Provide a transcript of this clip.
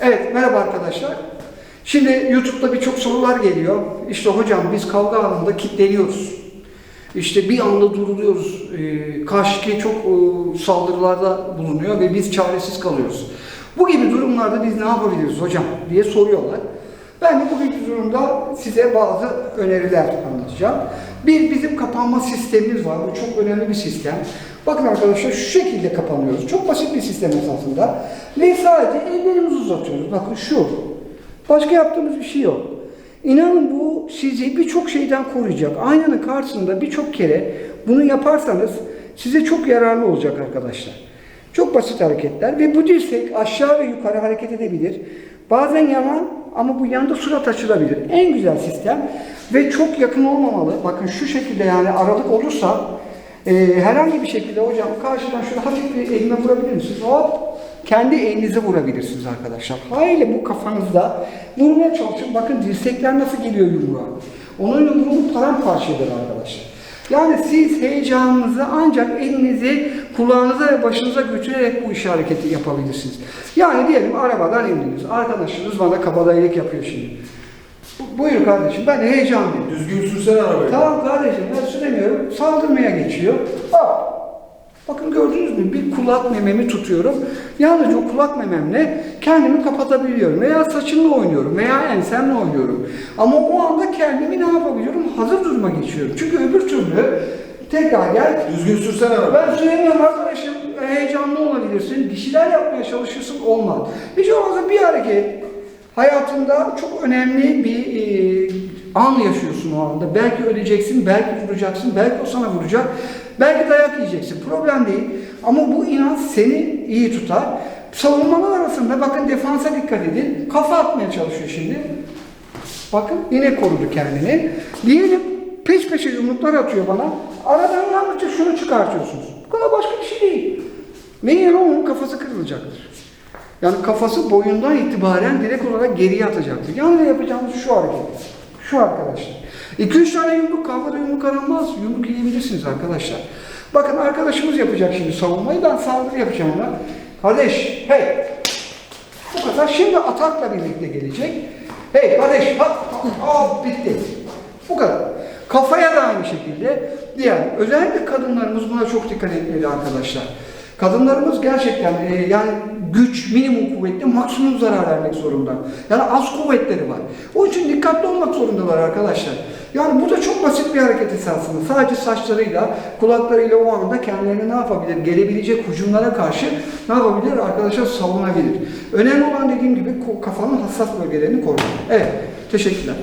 Evet, merhaba arkadaşlar. Şimdi YouTube'da birçok sorular geliyor. İşte hocam biz kavga anında kilitleniyoruz. İşte bir anda duruluyoruz. Ee, karşıki çok e, saldırılarda bulunuyor ve biz çaresiz kalıyoruz. Bu gibi durumlarda biz ne yapabiliriz hocam diye soruyorlar. Ben de bugünkü durumda size bazı öneriler anlatacağım. Bir, bizim kapanma sistemimiz var. Bu çok önemli bir sistem. Bakın arkadaşlar şu şekilde kapanıyoruz. Çok basit bir sistem esasında. Ve sadece ellerimizi uzatıyoruz. Bakın şu. Başka yaptığımız bir şey yok. İnanın bu sizi birçok şeyden koruyacak. Aynanın karşısında birçok kere bunu yaparsanız size çok yararlı olacak arkadaşlar. Çok basit hareketler ve bu dirsek aşağı ve yukarı hareket edebilir. Bazen yalan ama bu yanda surat açılabilir. En güzel sistem ve çok yakın olmamalı. Bakın şu şekilde yani aralık olursa e, herhangi bir şekilde hocam karşıdan şöyle hafif bir elime vurabilir misiniz? Hop kendi elinize vurabilirsiniz arkadaşlar. Hayli bu kafanızda vurmaya çalışın. Bakın dirsekler nasıl geliyor yumruğa. Onunla yumruğu paramparça eder arkadaşlar. Yani siz heyecanınızı ancak elinizi kulağınıza ve başınıza götürerek bu işi hareketi yapabilirsiniz. Yani diyelim arabadan indiniz. Arkadaşınız bana kabadayılık yapıyor şimdi. Bu- Buyur kardeşim ben heyecanlıyım. Düzgün sürsene arabayı. Tamam kardeşim ben süremiyorum. Saldırmaya geçiyor. Hop. Bakın gördünüz mü? Bir kulak mememi tutuyorum. Yalnızca o kulak mememle kendimi kapatabiliyorum. Veya saçımla oynuyorum. Veya ensemle oynuyorum. Ama o anda kendimi ne yapabiliyorum? Hazır duruma geçiyorum. Çünkü öbür türlü tekrar gel. Düzgün sürsene arabayı. Ben süremiyorum arkadaşım. Heyecanlı olabilirsin. Bir şeyler yapmaya çalışırsın. Olmaz. Hiç olmazsa bir hareket hayatında çok önemli bir e, an yaşıyorsun o anda. Belki öleceksin, belki vuracaksın, belki o sana vuracak, belki dayak yiyeceksin. Problem değil. Ama bu inanç seni iyi tutar. Savunmalar arasında bakın defansa dikkat edin. Kafa atmaya çalışıyor şimdi. Bakın yine korudu kendini. Diyelim peş peşe yumruklar atıyor bana. Aradan yalnızca şunu çıkartıyorsunuz. Bu kadar başka bir şey değil. Yine onun kafası kırılacaktır. Yani kafası boyundan itibaren direkt olarak geriye atacaktır. Yalnız yapacağımız şu hareket. Şu arkadaşlar. 2-3 tane yumruk kavgada yumruk aranmaz. Yumruk yiyebilirsiniz arkadaşlar. Bakın arkadaşımız yapacak şimdi savunmayı. Ben saldırı yapacağım ona. Kardeş, hey! Bu kadar. Şimdi atakla birlikte gelecek. Hey kardeş, bak, hop bitti. Bu kadar. Kafaya da aynı şekilde. Diğer, özellikle kadınlarımız buna çok dikkat etmeli arkadaşlar. Kadınlarımız gerçekten e, yani güç, minimum kuvvetli maksimum zarar vermek zorunda. Yani az kuvvetleri var. O için dikkatli olmak zorundalar arkadaşlar. Yani bu da çok basit bir hareket esasında. Sadece saçlarıyla, kulaklarıyla o anda kendilerini ne yapabilir? Gelebilecek hücumlara karşı ne yapabilir? Arkadaşlar savunabilir. Önemli olan dediğim gibi kafanın hassas bölgelerini korumak. Evet, teşekkürler.